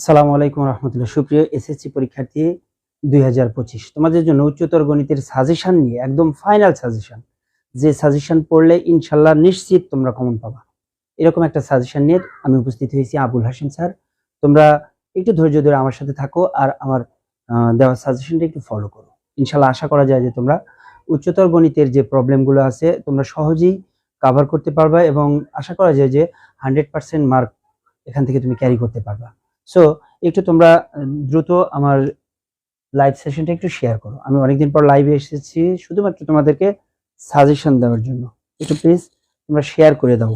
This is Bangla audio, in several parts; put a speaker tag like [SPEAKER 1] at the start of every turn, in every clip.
[SPEAKER 1] আসসালামু আলাইকুম রহমতুল্লাহ। সুপ্রিয় এসএসসি পরীক্ষার্থী, দুই হাজার পঁচিশ। তোমাদের জন্য উচ্চতর গণিতের সাজেশন নিয়ে একদম ফাইনাল সাজেশন যে সাজেশন পড়লে ইনশাল্লাহ নিশ্চিত তোমরা কমন পাবা। এরকম একটা সাজেশন নিয়ে আমি উপস্থিত হয়েছি আবুল হাসিম স্যার। তোমরা একটু ধৈর্য ধরে আমার সাথে থাকো আর আমার দেওয়া সাজেশনটা একটু ফলো করো। ইনশাল্লাহ আশা করা যায় যে তোমরা উচ্চতর গণিতের যে প্রবলেমগুলো আছে, তোমরা সহজেই কভার করতে পারবা এবং আশা করা যায় যে হান্ড্রেড পার্সেন্ট মার্ক এখান থেকে তুমি ক্যারি করতে পারবা। সো একটু তোমরা দ্রুত আমার লাইভ সেশনটা একটু শেয়ার করো। আমি অনেকদিন পর লাইভে এসেছি, শুধুমাত্র তোমাদেরকে সাজেশন দেওয়ার জন্য। একটু প্লিজ তোমরা শেয়ার করে দাও।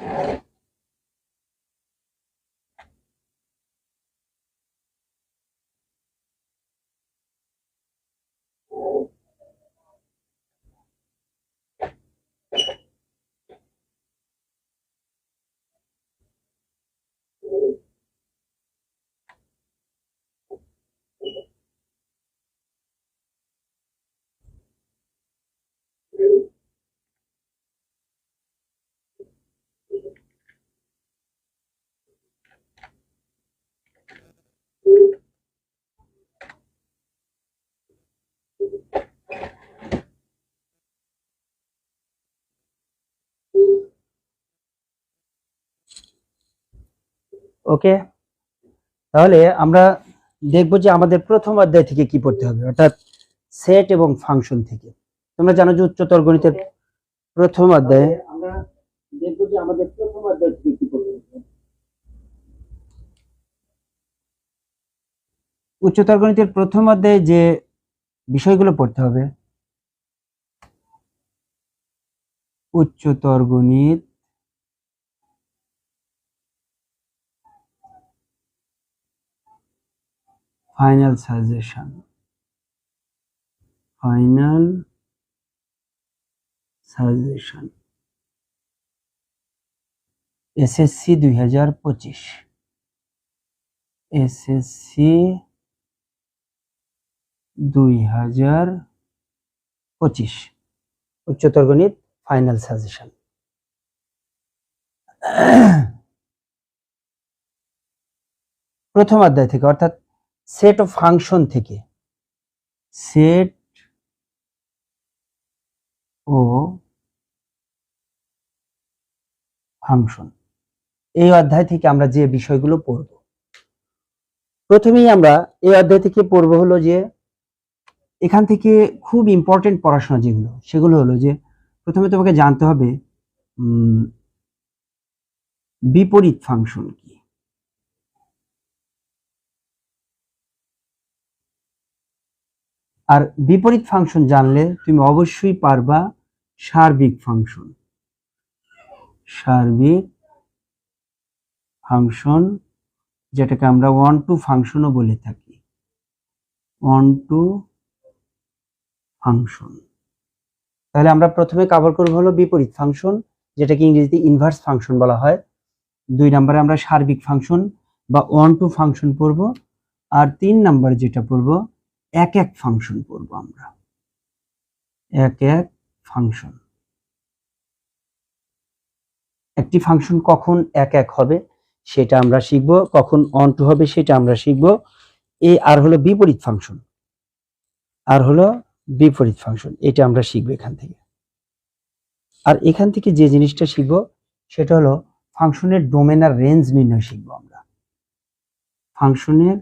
[SPEAKER 1] you ওকে? তাহলে আমরা দেখব যে আমাদের প্রথম অধ্যায় থেকে কি পড়তে হবে অর্থাৎ সেট এবং ফাংশন থেকে। তোমরা জানো যে উচ্চতর গণিতের প্রথম অধ্যায়ে। আমরা দেখব যে আমাদের প্রথম অধ্যায় থেকে কি পড়তে হবে। উচ্চতর গণিতের প্রথম অধ্যায়ে যে বিষয়গুলো পড়তে হবে উচ্চতর গণিত final suggestion final suggestion SSC দুই হাজার পঁচিশ। এসএসসি দুই হাজার পঁচিশ। উচ্চতর গণিত ফাইনাল সাজেশন প্রথম অধ্যায় থেকে, অর্থাৎ সেট ফাংশন থেকে। সেট ও ফাংশন। এই অধ্যায় থেকে আমরা যে বিষয়গুলো পড়ব। প্রথমেই আমরা এই অধ্যায় থেকে পড়ব হলো যে এখান থেকে খুব ইম্পর্টেন্ট পড়াশোনা যেগুলো সেগুলো হলো যে প্রথমে তোমাকে জানতে হবে উম, বিপরীত ফাংশন কি আর বিপরীত ফাংশন জানলে তুমি অবশ্যই পারবা সার্বিক ফাংশন। সার্বিক ফাংশন, যেটাকে আমরা ওয়ান টু ফাংশনও বলে থাকি। One to function. তাহলে আমরা প্রথমে কাভার করব হলো বিপরীত ফাংশন, যেটাকে ইংরেজিতে ইনভার্স ফাংশন বলা হয়। দুই নম্বরে আমরা সার্বিক ফাংশন বা ওয়ান টু ফাংশন পড়ব, আর তিন নাম্বার যেটা পড়ব এক এক ফাংশন পড়ব আমরা। এক এক ফাংশন একটি ফাংশন কখন এক এক হবে সেটা আমরা শিখব, কখন অন টু হবে সেটা আমরা শিখব। এই আর হলো বিপরীত ফাংশন আর হলো বিপরীত ফাংশন এটা আমরা শিখব এখান থেকে। আর এখান থেকে যে জিনিসটা শিখব, সেটা হলো ফাংশনের ডোমেন আর রেঞ্জ নির্ণয় শিখব আমরা। ফাংশনের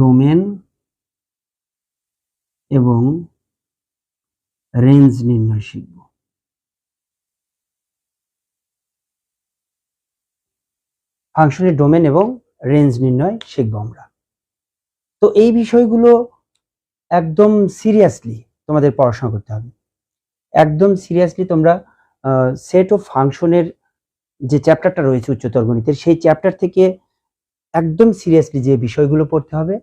[SPEAKER 1] ডোমেন এবং রেঞ্জ নির্ণয় শিখব। ফাংশনের ডোমেন এবং রেঞ্জ নির্ণয় শিখব আমরা। তো এই বিষয়গুলো একদম সিরিয়াসলি তোমাদের পড়াশোনা করতে হবে। একদম সিরিয়াসলি তোমরা সেট অফ ফাংশনের যে চ্যাপ্টারটা রয়েছে উচ্চতর গণিতের, সেই চ্যাপ্টার থেকে একদম সিরিয়াসলি যে বিষয়গুলো পড়তে হবে,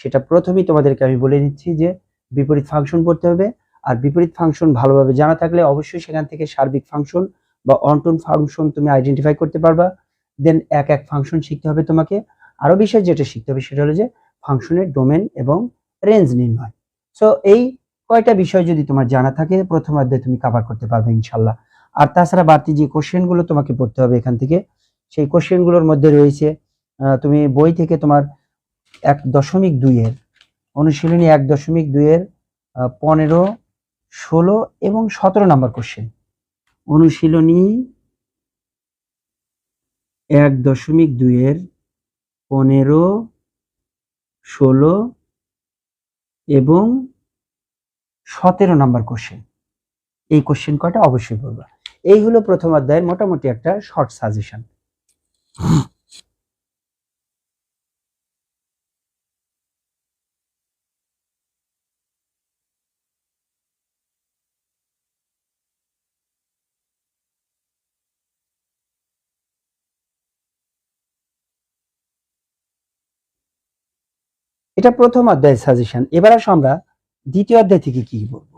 [SPEAKER 1] সেটা প্রথমেই তোমাদেরকে আমি বলে দিচ্ছি যে বিপরীত ফাংশন পড়তে হবে। আর বিপরীত ফাংশন ভালোভাবে জানা থাকলে অবশ্যই সেখান থেকে সার্বিক ফাংশন বা অন্টন ফাংশন তুমি আইডেন্টিফাই করতে পারবা। দেন এক এক ফাংশন শিখতে হবে তোমাকে। আরও বিষয় যেটা শিখতে হবে সেটা হলো যে ফাংশনের ডোমেন এবং রেঞ্জ নির্ণয়। সো এই কয়টা বিষয় যদি তোমার জানা থাকে, প্রথম অধ্যায়ে তুমি কভার করতে পারবে ইনশাল্লাহ আর তাছাড়া বাড়তি যে কোশ্চেনগুলো তোমাকে পড়তে হবে এখান থেকে, সেই কোশ্চেনগুলোর মধ্যে রয়েছে তুমি বই থেকে তোমার এক দশমিক দুইয়ের অনুশীলনী এক দশমিক দুইয়ের পনেরো, ষোলো এবং সতেরো নম্বর কোশ্চেন অনুশীলনী এক দশমিক দুইয়ের পনেরো, ষোলো এবং সতেরো নাম্বার কোশ্চেন এই কোশ্চেন কয়টা? অবশ্যই পড়বা এই হলো প্রথম অধ্যায়ের মোটামুটি একটা শর্ট সাজেশন এটা প্রথম অধ্যায়ের সাজেশন এবার আসো আমরা দ্বিতীয় অধ্যায় থেকে কি পড়ব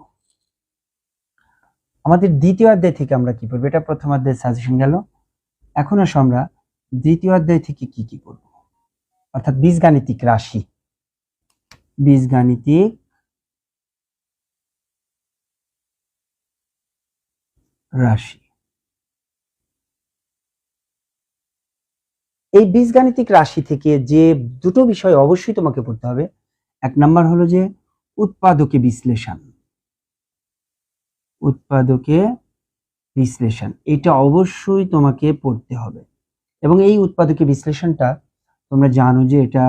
[SPEAKER 1] আমাদের দ্বিতীয় অধ্যায় থেকে আমরা কি পড়ব এটা প্রথম অধ্যায়ের সাজেশন গেল। এখন আসো আমরা দ্বিতীয় অধ্যায় থেকে কি কি পড়ব অর্থাৎ বীজগাণিতিক রাশি। বীজগাণিতিক রাশি। এই বীজগাণিতিক রাশি থেকে যে দুটো বিষয় অবশ্যই তোমাকে পড়তে হবে। এক নাম্বার হলো যে উৎপাদকে বিশ্লেষণ। উৎপাদকে বিশ্লেষণ, এটা অবশ্যই তোমাকে পড়তে হবে। এবং এই উৎপাদকে বিশ্লেষণটা তোমরা জানো যে এটা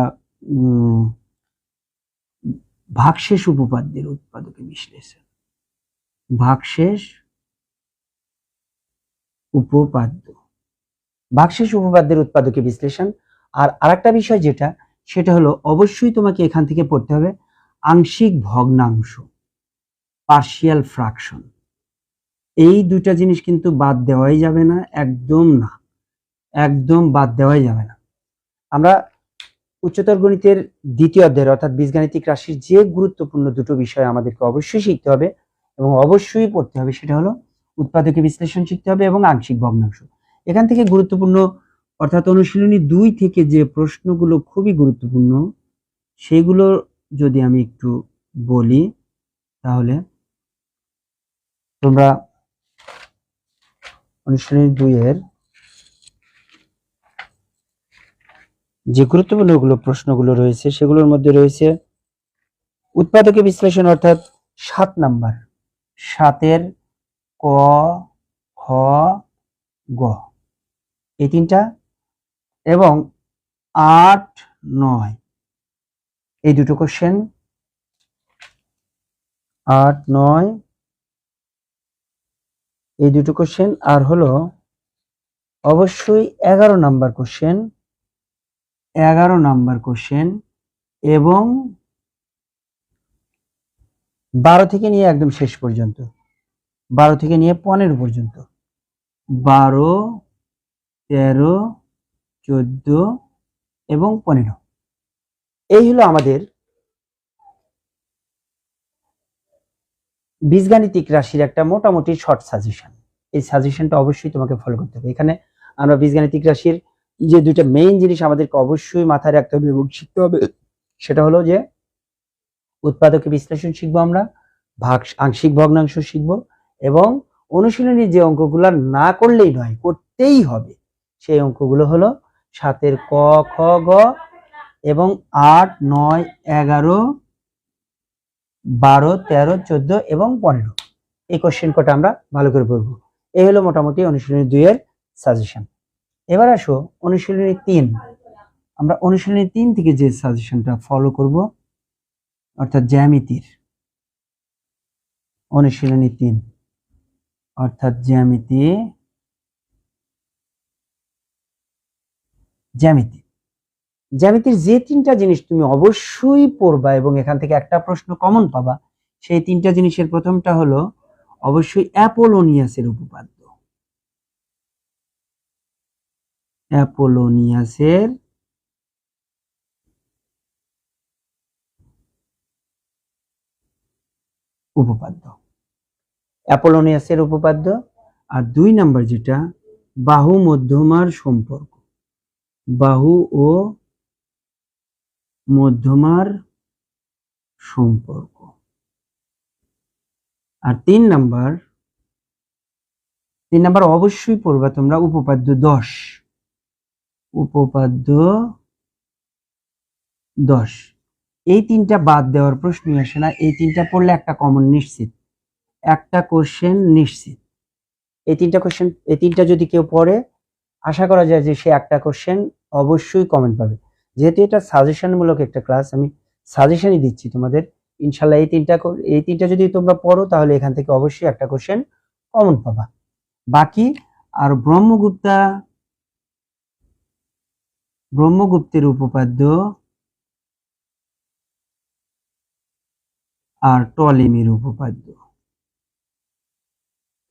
[SPEAKER 1] ভাগশেষ উপপাদ্যের উৎপাদকে বিশ্লেষণ। ভাগশেষ উপপাদ্য। ভাগশেষ উপপাদ্যের উৎপাদকে বিশ্লেষণ। আর আরেকটা বিষয় যেটা, সেটা হলো অবশ্যই তোমাকে এখান থেকে পড়তে হবে আংশিক ভগ্নাংশ পার্শিয়াল ফ্রাকশন এই দুইটা জিনিস কিন্তু বাদ দেওয়াই যাবে না, একদম না। একদম বাদ দেওয়াই যাবে না। আমরা উচ্চতর গণিতের দ্বিতীয় অধ্যায়ের অর্থাৎ বীজগাণিতিক রাশির যে গুরুত্বপূর্ণ দুটো বিষয় আমাদেরকে অবশ্যই শিখতে হবে এবং অবশ্যই পড়তে হবে, সেটা হলো উৎপাদকে বিশ্লেষণ শিখতে হবে এবং আংশিক ভগ্নাংশ। এখান থেকে গুরুত্বপূর্ণ, অর্থাৎ অনুশীলনী দুই থেকে যে প্রশ্নগুলো খুবই গুরুত্বপূর্ণ, সেগুলো যদি আমি একটু বলি, তাহলে তোমরা অনুশীলনী দুইয়ের যে গুরুত্বপূর্ণগুলো প্রশ্নগুলো রয়েছে, সেগুলোর মধ্যে রয়েছে উৎপাদকে বিশ্লেষণ, অর্থাৎ সাত নাম্বার। সাতের ক, খ, গ। এই তিনটা এবং আট নয়। এই দুটো কোশ্চেন আট নয়। এই দুটো কোশ্চেন আর হলো অবশ্যই এগারো নাম্বার কোশ্চেন এগারো নাম্বার কোশ্চেন এবং বারো থেকে নিয়ে একদম শেষ পর্যন্ত। বারো থেকে নিয়ে পনেরো পর্যন্ত। বারো তেরো, চোদ্দ এবং পনেরো। এই হলো আমাদের বীজগাণিতিক রাশির একটা মোটামুটি শর্ট সাজেশন এই সাজেশনটা অবশ্যই তোমাকে ফলো করতে হবে। এখানে আমরা বীজগাণিতিক রাশির যে দুইটা মেইন জিনিস আমাদেরকে অবশ্যই মাথায় রাখতে হবে এবং শিখতে হবে, সেটা হলো যে উৎপাদকে বিশ্লেষণ শিখব আমরা, ভাগ আংশিক ভগ্নাংশ শিখব এবং অনুশীলনী যে অঙ্কগুলো না করলেই নয়, করতেই হবে। সেই অঙ্কগুলো হলো সাতের ক, খ, গ এবং আট, নয়, এগারো, বারো, তেরো, চোদ্দ এবং পনেরো। এই কোশ্চেন কটা আমরা ভালো করে পড়ব। এই হলো মোটামুটি অনুশীলনী দুইয়ের সাজেশন এবার আসো অনুশীলনী তিন। আমরা অনুশীলনী তিন থেকে যে সাজেশনটা ফলো করব, অর্থাৎ জ্যামিতির। অনুশীলনী তিন। অর্থাৎ জ্যামিতি জ্যামিতি। জ্যামিতির যে তিনটা জিনিস তুমি অবশ্যই পড়বা এবং এখান থেকে একটা প্রশ্ন কমন পাবা, সেই তিনটা জিনিসের প্রথমটা হলো অবশ্যই অ্যাপোলোনিয়াসের উপপাদ্য। অ্যাপোলোনিয়াসের উপপাদ্য। অ্যাপোলোনিয়াসের উপপাদ্য। আর দুই নাম্বার যেটা বাহু মধ্যমার সম্পর্ক। বাহু ও মধ্যমার সম্পর্ক। আর তিন নাম্বার তিন নাম্বার অবশ্যই পড়বা তোমরা উপপাদ্য দশ। উপপাদ্য দশ। এই তিনটা বাদ দেওয়ার প্রশ্নই আসে না। এই তিনটা পড়লে একটা কমন নিশ্চিত, একটা কোশ্চেন নিশ্চিত। এই তিনটা কোশ্চেন এই তিনটা যদি কেউ পড়ে আশা করা যায় যে সে একটা কোশ্চেন অবশ্যই কমেন্ট পাবে। যেহেতু এটা সাজেশনমূলক একটা ক্লাস আমি সাজেশনই দিচ্ছি তোমাদের। ইনশাল্লাহ এই তিনটা এই তিনটা যদি তোমরা পড়ো, তাহলে এখান থেকে অবশ্যই একটা কোশ্চেন কমন পাবা। বাকি আর ব্রহ্মগুপ্তা, ব্রহ্মগুপ্তের উপপাদ্য আর টলেমির উপপাদ্য।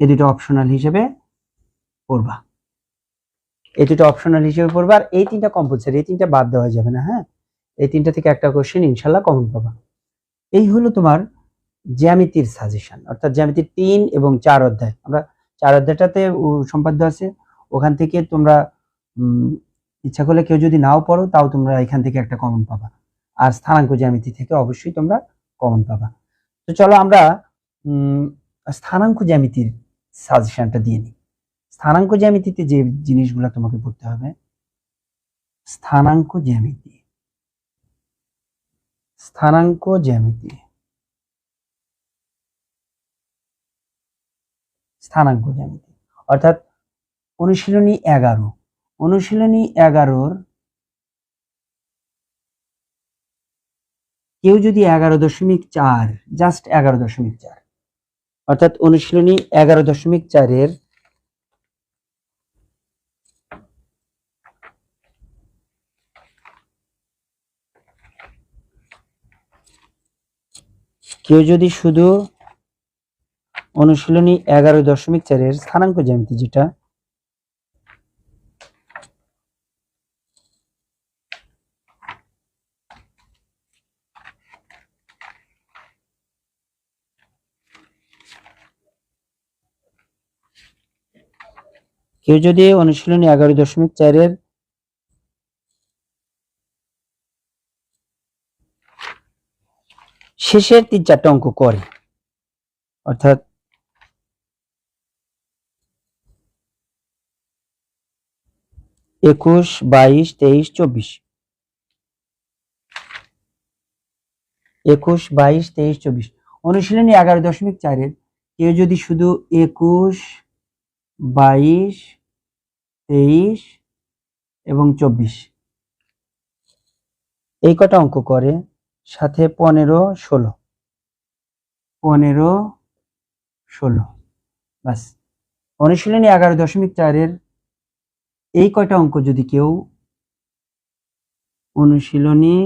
[SPEAKER 1] এ দুটো অপশনাল হিসেবে পড়বা। এই দুটো অপশনাল হিসেবে পড়বা, আর এই তিনটা কম্পালসারি এই তিনটা বাদ দেওয়া যাবে না হ্যাঁ? এই তিনটা থেকে একটা কোশ্চেন ইনশাল্লাহ কমন পাবা। এই হলো তোমার জ্যামিতির সাজেশন অর্থাৎ জ্যামিতির তিন এবং চার অধ্যায়। আমরা চার অধ্যায়টাতে সম্পাদ্য আছে। ওখান থেকে তোমরা ইচ্ছা করলে কেউ যদি নাও পড়ো, তাও তোমরা এখান থেকে একটা কমন পাবা। আর স্থানাঙ্ক জ্যামিতি থেকে অবশ্যই তোমরা কমন পাবা। তো চলো আমরা স্থানাঙ্ক জ্যামিতির সাজেশনটা দিয়ে নিই। স্থানাঙ্ক জ্যামিতিতে যে জিনিসগুলো তোমাকে পড়তে হবে, স্থানাঙ্ক জ্যামিতি। স্থানাঙ্ক জ্যামিতি। স্থানাঙ্ক জ্যামিতি। অর্থাৎ অনুশীলনী এগারো। অনুশীলনী এগারোর কেউ যদি এগারো দশমিক চার জাস্ট এগারো দশমিক চার। অর্থাৎ অনুশীলনী এগারো দশমিক চারের কেউ যদি শুধু অনুশীলনী এগারো দশমিক চারের স্থানাঙ্ক জ্যামিতি যেটা, কেউ যদি অনুশীলনী এগারো দশমিক চারের শেষের তিন চারটা অঙ্ক করে। অর্থাৎ একুশ, বাইশ, তেইশ, চব্বিশ। একুশ, বাইশ, তেইশ, চব্বিশ। অনুশীলনী এগারো দশমিক চারের কেউ যদি শুধু একুশ, বাইশ, তেইশ এবং চব্বিশ এই কটা অঙ্ক করে সাথে পনেরো, ষোলো। পনেরো, ষোলো। বাস। অনুশীলনী এগারো দশমিক চারের এই কয়টা অঙ্ক যদি কেউ অনুশীলনী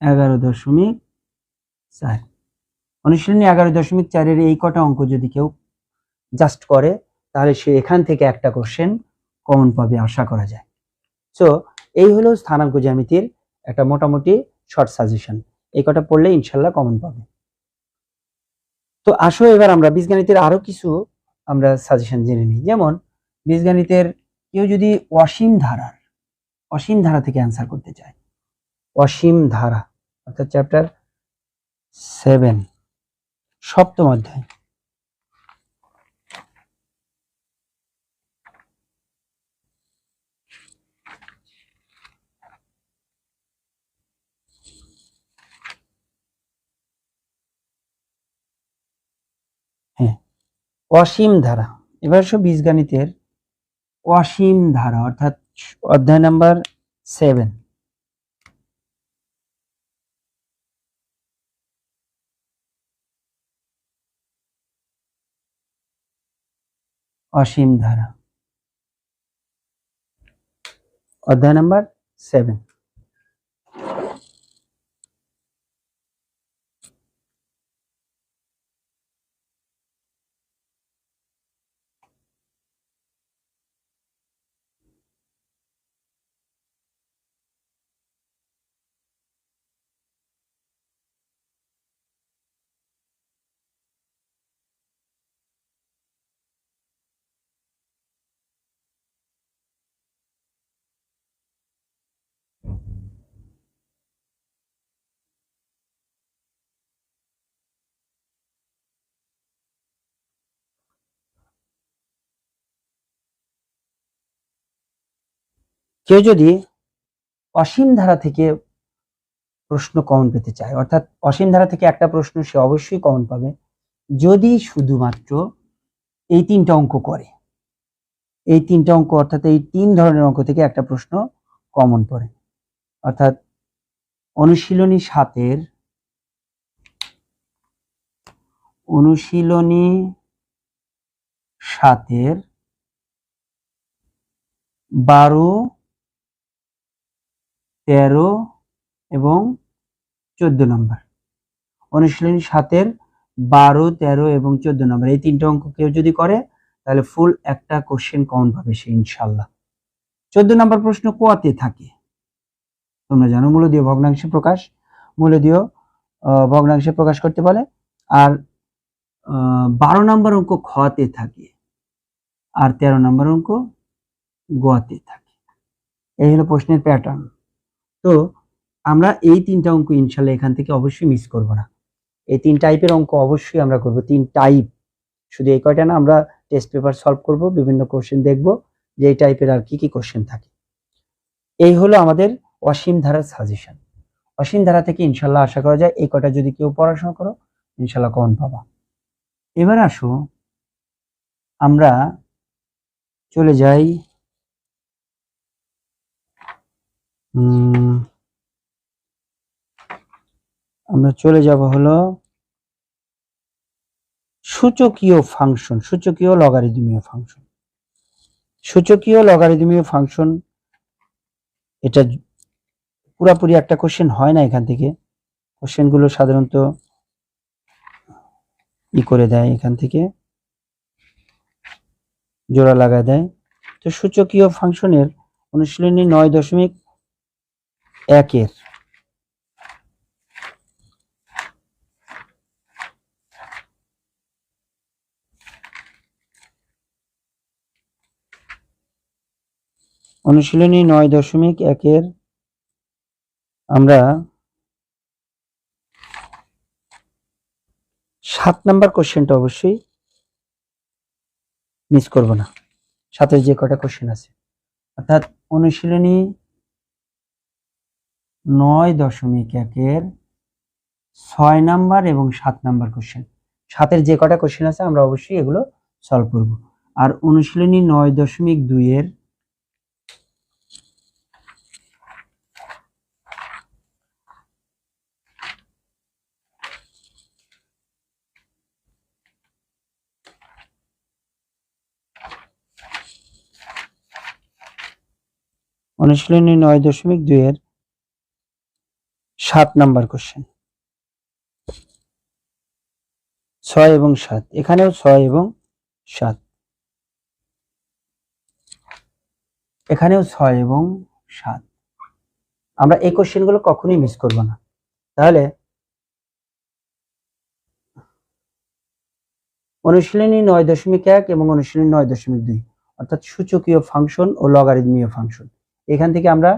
[SPEAKER 1] এগারো দশমিক চার। অনুশীলনী এগারো দশমিক চারের এই কটা অঙ্ক যদি কেউ জাস্ট করে, তাহলে সে এখান থেকে একটা কোশ্চেন কমন পাবে, আশা করা যায়। সো এই হলো স্থানাঙ্ক জ্যামিতির একটা মোটামুটি শর্ট সাজেশন এই কটা পড়লে ইনশাল্লাহ কমন পাবে। তো আসো এবার আমরা বীজগণিতের আরও কিছু আমরা সাজেশন জেনে নিই। যেমন, বীজগণিতের কেউ যদি অসীম ধারার, অসীম ধারা থেকে অ্যান্সার করতে চায়, অসীম ধারা, অর্থাৎ চ্যাপ্টার সেভেন সপ্তম অধ্যায় হ্যাঁ অসীম ধারা। এবার সব বীজগণিতের অসীম ধারা, অর্থাৎ অধ্যায় নাম্বার সেভেন অসীম ধারা। অধ্যায় নাম্বার সেভেন কেউ যদি অসীম ধারা থেকে প্রশ্ন কমন পেতে চায়, অর্থাৎ অসীম ধারা থেকে একটা প্রশ্ন সে অবশ্যই কমন পাবে, যদি শুধুমাত্র এই তিনটা অঙ্ক করে, এই তিনটা অঙ্ক অর্থাৎ এই তিন ধরনের অঙ্ক থেকে একটা প্রশ্ন কমন পড়ে, অর্থাৎ অনুশীলনী সাতের অনুশীলনী সাতের বারো তেরো এবং চোদ্দ নম্বর। অনুশীলনী সাতের বারো তেরো এবং চোদ্দ নম্বর। এই তিনটা অঙ্ক কেউ যদি করে তাহলে ফুল একটা কোশ্চেন কমন পাবে সে ইনশাল্লাহ চোদ্দ নম্বর প্রশ্ন কোয়াতে থাকে। তোমরা জানো মূলদীয় ভগ্নাংশে প্রকাশ মূলদীয় আহ, ভগ্নাংশে প্রকাশ করতে বলে। আর বারো নম্বর অঙ্ক খতে থাকে। আর তেরো নম্বর অঙ্ক গোয়াতে থাকে। এই হলো প্রশ্নের প্যাটার্ন তো আমরা এই তিনটা অঙ্ক ইনশাল্লাহ এখান থেকে অবশ্যই মিস করব না। এই তিন টাইপের অঙ্ক অবশ্যই আমরা করব। তিন টাইপ শুধু এই কয়টা না, আমরা টেস্ট পেপার সলভ করব, বিভিন্ন কোশ্চেন দেখব, যে এই টাইপের আর কি কি কোশ্চেন থাকে। এই হলো আমাদের অসীম ধারার সাজেশন অসীম ধারা থেকে ইনশাল্লাহ আশা করা যায় এই কয়টা যদি কেউ পড়াশোনা করো, ইনশাল্লাহ কমন পাবা। এবার আসো, আমরা চলে যাই আমরা চলে যাব হলো সূচকীয় ফাংশন, সূচকীয় লগারিদমীয় ফাংশন। সূচকীয় লগারিদমীয় ফাংশন, এটা পুরাপুরি একটা কোশ্চেন হয় না এখান থেকে। কোশ্চেনগুলো সাধারণত ই করে দেয় এখান থেকে, জোড়া লাগায় দেয়। তো সূচকীয় ফাংশনের অনুশীলনী নয় দশমিক একের। অনুশীলনী নয় দশমিক একের। আমরা সাত নাম্বার কোশ্চেনটা অবশ্যই মিস করব না। সাথে যে কটা কোশ্চেন আছে। অর্থাৎ অনুশীলনী নয় দশমিক একের ছয় নাম্বার এবং সাত নাম্বার কোশ্চেন সাতের যে কটা কোশ্চেন আছে, আমরা অবশ্যই এগুলো সলভ করব। আর অনুশীলনী নয় দশমিক দুইয়ের অনুশীলনী নয় দশমিক দুইয়ের সাত নাম্বার কোশ্চেন ছয় এবং সাত, এখানেও ছয় এবং সাত। এখানেও ছয় এবং সাত। আমরা এই কোশ্চেনগুলো কখনোই মিস করব না। তাহলে অনুশীলনী নয় দশমিক এক এবং অনুশীলনী নয় দশমিক দুই, অর্থাৎ সূচকীয় ফাংশন ও লগারিদমীয় ফাংশন এখান থেকে আমরা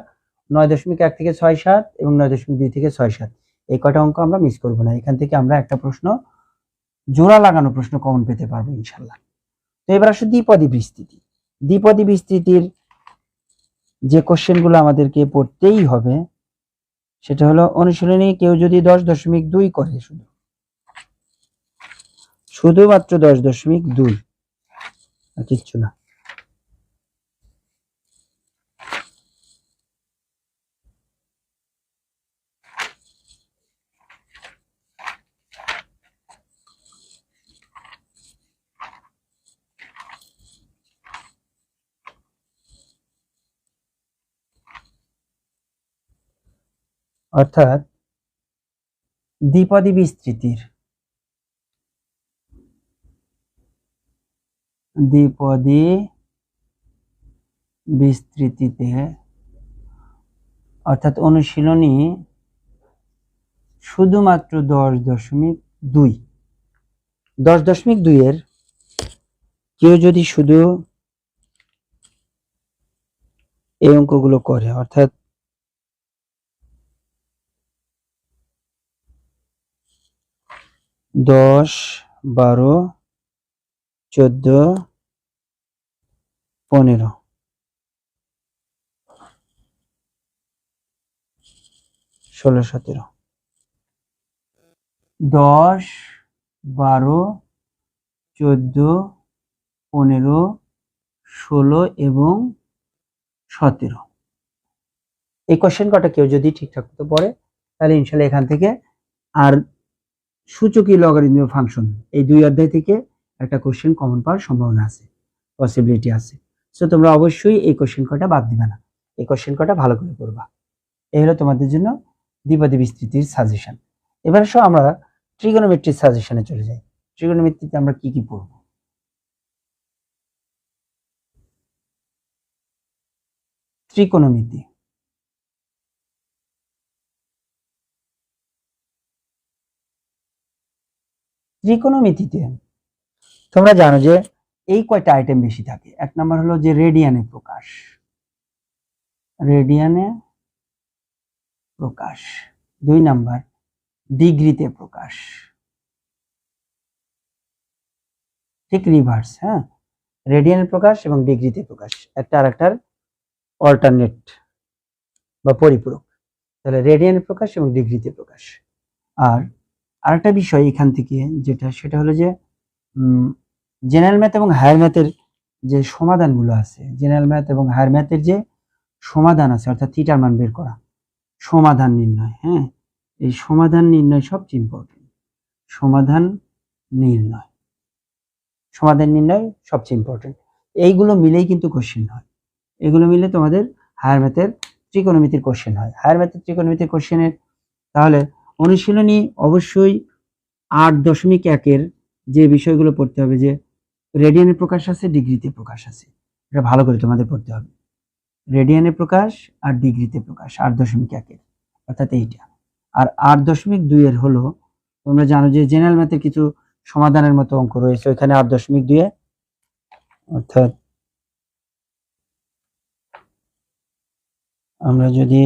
[SPEAKER 1] নয় দশমিক এক থেকে ছয় সাত এবং নয় দশমিক দুই থেকে ছয় সাত। এই কটা অঙ্ক আমরা মিস করব না। এখান থেকে আমরা একটা প্রশ্ন, জোড়া লাগানো প্রশ্ন কমন পেতে পারব ইনশাল্লাহ। তো এবার আসলে দ্বিপদী বিস্তৃতি। দ্বিপদী বিস্তৃতির যে কোশ্চেনগুলো আমাদেরকে পড়তেই হবে, সেটা হলো অনুশীলনী কেউ যদি দশ দশমিক দুই করে শুধু, শুধুমাত্র দশ দশমিক দুই কিচ্ছু না। অর্থাৎ দ্বিপদী বিস্তৃতির। দ্বিপদী বিস্তৃতিতে অর্থাৎ অনুশীলনী শুধুমাত্র দশ দশমিক দুই। দশ দশমিক দুইয়ের কেউ যদি শুধু এই অঙ্কগুলো করে, অর্থাৎ দশ, বারো, চোদ্দ, পনেরো। ষোলো, সতেরো। দশ, বারো, চোদ্দ, পনেরো, ষোলো এবং সতেরো। এই কোশ্চেন কটা কেউ যদি ঠিকঠাক মতো পড়ে, তাহলে ইনশাল্লাহ এখান থেকে আর সূচকীয় লগারিদমীয় ফাংশন এই দুই অধ্যায় থেকে একটা কোশ্চেন কমন পাওয়ার সম্ভাবনা আছে পসিবিলিটি আছে। সো তোমরা অবশ্যই এই কোশ্চেন কটা বাদ দিবে না। এই কোশ্চেন কটা ভালো করে করবা এই হলো তোমাদের জন্য দ্বিপদী বিস্তৃতির সাজেশন এবার সব আমরা ট্রিগোনোমেট্রির সাজেশনে চলে যাই। ট্রিগোনোমেট্রিতে আমরা কি কি পড়ব? ত্রিকোণমিতি ত্রিকোণমিতিতে তোমরা জানো যে এই কয়টা আইটেম বেশি থাকে। এক নম্বর হলো যে রেডিয়ানে প্রকাশ। রেডিয়ানে প্রকাশ। দুই নাম্বার ডিগ্রিতে প্রকাশ। ঠিক রিভার্স হ্যাঁ? রেডিয়ানের প্রকাশ এবং ডিগ্রিতে প্রকাশ। একটা আর একটার অল্টারনেট বা পরিপূরক। তাহলে রেডিয়ানের প্রকাশ এবং ডিগ্রিতে প্রকাশ। আর আরেকটা বিষয় এখান থেকে যেটা, সেটা হলো যে জেনারেল ম্যাথ এবং হায়ার ম্যাথের যে সমাধানগুলো আছে জেনারেল ম্যাথ এবং হায়ার ম্যাথের যে সমাধান আছে, অর্থাৎ থিটার মান বের করা, সমাধান নির্ণয় হ্যাঁ? এই সমাধান নির্ণয় সবচেয়ে ইম্পর্টেন্ট সমাধান নির্ণয় সমাধান নির্ণয় সবচেয়ে ইম্পর্টেন্ট এইগুলো মিলেই কিন্তু কোশ্চেন হয়, এগুলো মিলে তোমাদের হায়ার ম্যাথের ত্রিকোণমিতির কোশ্চেন হয় হায়ার ম্যাথের ত্রিকোণমিতির কোশ্চেনের তাহলে অনুশীলনী অবশ্যই আট দশমিক একের যে বিষয়গুলো পড়তে হবে, যে রেডিয়ানের প্রকাশ আছে ডিগ্রিতে প্রকাশ আছে, এটা ভালো করে তোমাদের পড়তে হবে। রেডিয়ানের প্রকাশ আর ডিগ্রিতে প্রকাশ, আট দশমিক একের, অর্থাৎ এইটা। আর আট দশমিক দুইয়ের হলো, তোমরা জানো যে জেনারেল ম্যাথের কিছু সমাধানের মতো অঙ্ক রয়েছে, ওইখানে আট দশমিক দুইয়ে, অর্থাৎ আমরা যদি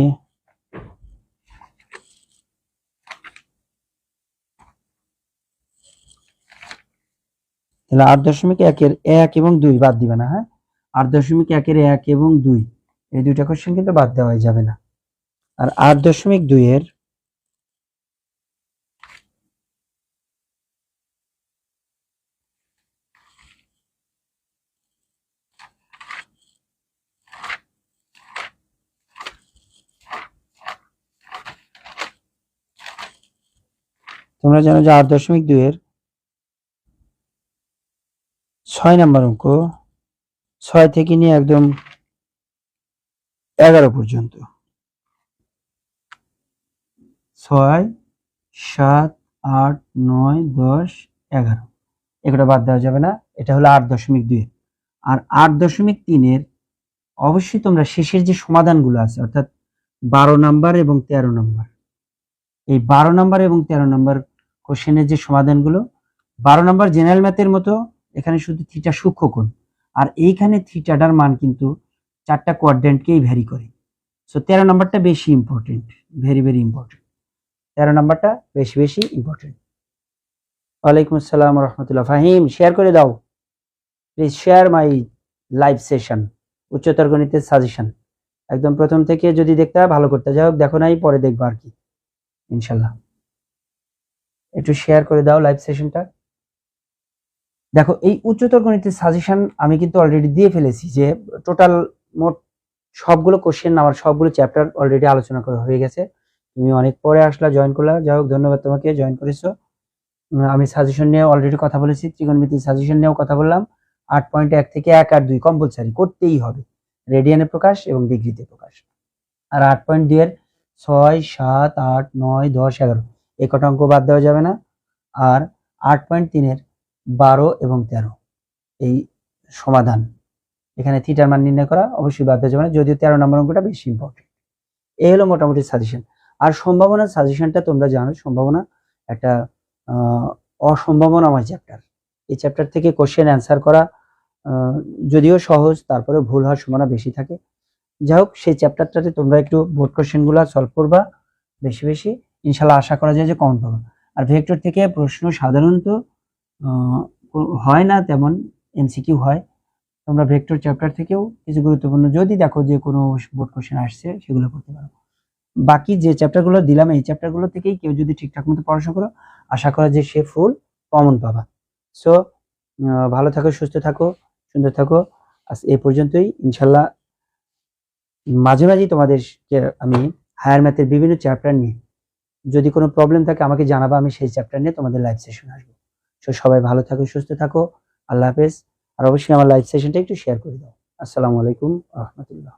[SPEAKER 1] তাহলে আট দশমিক একের এক এবং দুই বাদ দিবে না হ্যাঁ? আট দশমিক একের এক এবং দুই, এই দুইটা কোশ্চেন কিন্তু বাদ দেওয়াই যাবে না। আর আট দশমিক দুইয়ের তোমরা জানো যে আট দশমিক দুইয়ের ছয় নাম্বার অঙ্ক, ছয় থেকে নিয়ে একদম এগারো পর্যন্ত। ছয়, সাত, আট, নয়, দশ, এগারো। এগুলো বাদ দেওয়া যাবে না, এটা হলো আট দশমিক দুই। আর আট দশমিক তিনের অবশ্যই তোমরা শেষের যে সমাধানগুলো আছে, অর্থাৎ বারো নাম্বার এবং তেরো নাম্বার, এই বারো নাম্বার এবং তেরো নাম্বার কোশ্চেনের যে সমাধানগুলো, বারো নাম্বার জেনারেল ম্যাথের মতো এখানে শুধু থিটা সূক্ষ্মকোণ আর এইখানে থিটাটার মান কিন্তু চারটা কোয়াড্রেন্টকেই ভ্যারি করে। সো তেরো নাম্বারটা বেশি ইম্পর্টেন্ট ভেরি ভেরি ইম্পর্টেন্ট তেরো নাম্বারটা বেশি বেশি ইম্পর্টেন্ট ওয়ালাইকুম আসসালাম রহমতুল্লাহ ফাহিম শেয়ার করে দাও। Please share my live session উচ্চতর গণিতের সাজেশন একদম প্রথম থেকে যদি দেখতে ভালো করতে। যাই হোক, দেখো নাই, পরে দেখব আর কি। ইনশাল্লাহ। একটু শেয়ার করে দাও লাইভ সেশনটা দেখো, এই উচ্চতর গণিতের সাজেশন আমি কিন্তু অলরেডি দিয়ে ফেলেছি যে টোটাল মোট সবগুলো কোশ্চেন আমার সবগুলো চ্যাপ্টার অলরেডি আলোচনা করা হয়ে গেছে। তুমি অনেক পরে আসলা জয়েন করলা। যাই হোক, ধন্যবাদ তোমাকে জয়েন করেছ। আমি সাজেশন নিয়ে অলরেডি কথা বলেছি ত্রিকোণমিতির সাজেশন নিয়েও কথা বললাম। আট পয়েন্ট এক থেকে এক আর দুই কম্পালসারি করতেই হবে। রেডিয়ানে প্রকাশ এবং ডিগ্রিতে প্রকাশ। আর আট পয়েন্ট দুই এর ছয়, সাত, আট, নয়, দশ, এগারো এই কটা অঙ্ক বাদ দেওয়া যাবে না। আর আট পয়েন্ট তিনের বারো এবং তেরো। এই সমাধান। এখানে থিটার মান নির্ণয় করা অবশ্যই দেওয়া যাবে না যদিও তেরো নম্বর অঙ্কটা বেশি ইম্পর্টেন্ট এই হলো মোটামুটি সাজেশন আর সম্ভাবনা সাজেশনটা তোমরা জানো, সম্ভাবনা একটা অসম্ভাবনাময় চ্যাপ্টার এই চ্যাপ্টার থেকে কোশ্চেন অ্যান্সার করা যদিও সহজ তারপরে ভুল হওয়ার সম্ভাবনা বেশি থাকে। যাই হোক, সেই চ্যাপ্টারটাতে তোমরা একটু বোর্ড কোশ্চেনগুলো সলভ করবা, বেশি বেশি। ইনশাল্লাহ আশা করা যায় যে কমন পাবা। আর ভেক্টর থেকে প্রশ্ন সাধারণত হয় না তেমন এমসিকিউ হয়। তোমরা ভেক্টর চ্যাপ্টার থেকেও কিছু গুরুত্বপূর্ণ, যদি দেখো যে কোনো বোর্ড কোশ্চেন আসছে, সেগুলো করতে পারো। বাকি যে চ্যাপ্টারগুলো দিলাম, এই চ্যাপ্টারগুলো থেকেই কেউ যদি ঠিকঠাক মতো পড়াশোনা করো, আশা করা যে সে ফুল কমন পাবা। সো ভালো থাকো, সুস্থ থাকো, সুন্দর থাকো। আজ এই পর্যন্তই। ইনশাল্লাহ মাঝে মাঝেই তোমাদেরকে আমি হায়ার ম্যাথের বিভিন্ন চ্যাপ্টার নিয়ে যদি কোনো প্রবলেম থাকে আমাকে জানাবা, আমি সেই চ্যাপ্টার নিয়ে তোমাদের লাইভ সেশন আসব। সো সবাই ভালো থাকো, সুস্থ থাকো। আল্লাহ হাফেজ। আর অবশ্যই আমার লাইভ সেশনটা একটু শেয়ার করে দাও। আসসালামু আলাইকুম রহমতুল্লাহ।